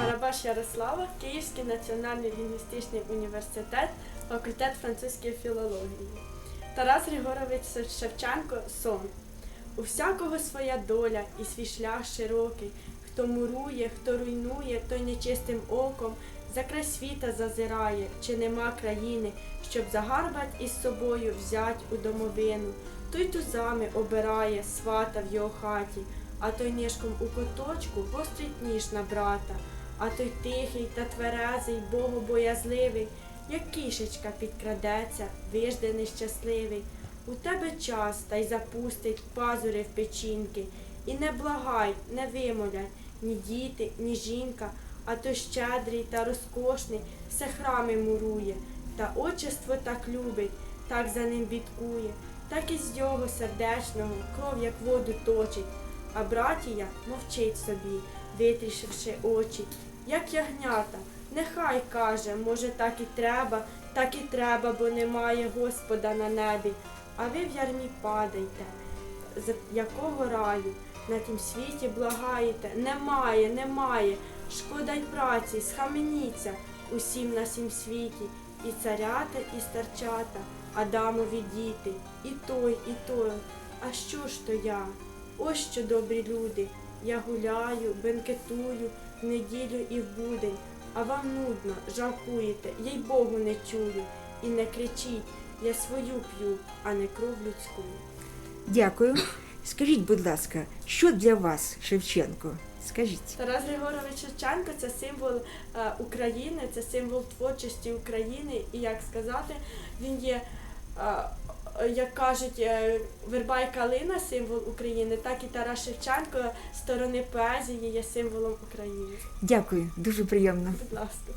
Барабаш Ярослава, Київський національний лінгвістичний університет, факультет французької філології. Тарас Григорович Шевченко сон. У всякого своя доля і свій шлях широкий. Хто мурує, хто руйнує, той нечистим оком за край світа зазирає, чи нема країни, щоб загарбать із собою взять у домовину. Той тузами обирає свата в його хаті, а той нишком у куточку гострить ніж на брата, а той тихий та тверезий, богобоязливий, як кішечка підкрадеться, вижде щасливий. У тебе час та й запустить пазури в печінки, і не благай, не вимоляй ні діти, ні жінка, а той щедрий та розкошний все храми мурує, та отчество так любить, так за ним бідкує, так і з його сердечного кров, як воду точить, а братія мовчить собі, витрішивши очі, як ягнята. Нехай каже, може, так і треба, так і треба, бо немає Господа на небі. А ви в ярмі падайте, з якого раю на тім світі благаєте? Немає, немає. Шкода й праці, схаменіться усім на сім світі, і царята, і старчата, Адамові діти, і той, і той. А що ж то я? Ось що добрі люди. Я гуляю, бенкетую в неділю і в будень, а вам нудно, жалкуєте, їй Богу не чую. І не кричіть, я свою п'ю, а не кров людську. Дякую. Скажіть, будь ласка, що для вас Шевченко? Скажіть. Тарас Григорович Шевченко це символ е, України, це символ творчості України. І як сказати, він є, е, як кажуть, Вербайка верба і калина символ України, так і Тарас Шевченко сторони поезії є символом України. Дякую, дуже приємно. Будь ласка.